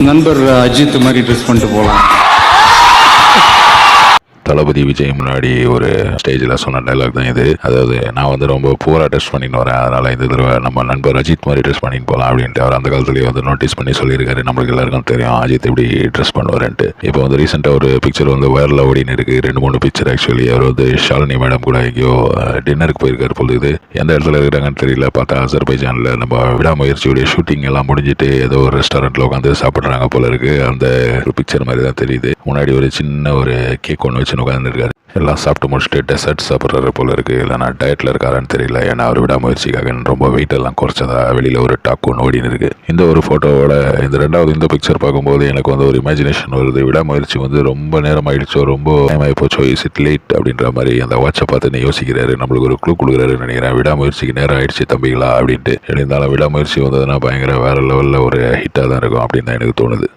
நண்பர் அஜித் மாதிரி ட்ரெஸ் பண்ணிட்டு போகலாம் தளபதி விஜய் முன்னாடி ஒரு ஸ்டேஜில் சொன்ன டைலாக் தான் இது. அதாவது நான் வந்து ரொம்ப பூரா ட்ரெஸ் பண்ணிட்டு வரேன். அதனால் இந்த தடவை நம்ம நண்பர் அஜித் மாதிரி ட்ரெஸ் பண்ணிட்டு போகலாம் அப்படின்ட்டு அவர் அந்த காலத்துலேயே வந்து நோட்டீஸ் பண்ணி சொல்லியிருக்காரு. நம்மளுக்கு எல்லாருக்கும் தெரியும் அஜித் எப்படி ட்ரெஸ் பண்ணுவாருன்ட்டு. இப்போ வந்து ரீசெண்டாக ஒரு பிக்சர் வந்து வைரலாக ஓடின்னு இருக்கு. ரெண்டு மூணு பிக்சர் ஆக்சுவலி அவர் வந்து ஷாலினி மேடம் கூட எங்கேயோ டின்னருக்கு போயிருக்காரு போல இது. எந்த இடத்துல இருக்கிறாங்கன்னு தெரியல. பார்த்தா அசர்பைஜானில் நம்ம விடாமுயற்சியுடைய ஷூட்டிங் எல்லாம் முடிஞ்சிட்டு ஏதோ ஒரு ரெஸ்டாரண்ட்டில் உட்காந்து சாப்பிட்றாங்க போல இருக்கு. அந்த ஒரு பிக்சர் மாதிரி தான் தெரியுது. முன்னாடி ஒரு சின்ன ஒரு கேக் ஒன்று வச்சு உட்காந்துருக்காரு எல்லாம் சாப்பிட்டு முடிச்சுட்டு டெசர்ட் சாப்பிட்றாரு போல இருக்கு. இல்லைனா டயட்டில் இருக்காரான்னு தெரியல. ஏன்னா அவர் விடாமுயற்சிக்காக ரொம்ப வெயிட் எல்லாம் குறைச்சதா வெளியில் ஒரு டாக் ஒன்று ஓடின்னு இருக்குது இந்த ஒரு ஃபோட்டோவோட இந்த ரெண்டாவது இந்த பிக்சர் பார்க்கும்போது எனக்கு வந்து ஒரு இமேஜினேஷன் வருது. விடாமுயற்சி வந்து ரொம்ப நேரம் ஆயிடுச்சோ ரொம்ப டைம் ஆகி போச்சோ இஸ் இட் லேட் அப்படின்ற மாதிரி அந்த வாட்சை பார்த்து யோசிக்கிறாரு. நம்மளுக்கு ஒரு க்ளூ கொடுக்குறாருன்னு நினைக்கிறேன். விடாமுயற்சிக்கு நேரம் ஆயிடுச்சு தம்பிகளா அப்படின்ட்டு. இருந்தாலும் விடாமுயற்சி வந்ததுன்னா பயங்கர வேற லெவலில் ஒரு ஹிட்டாக தான் இருக்கும் அப்படின்னு தான் எனக்கு தோணுது.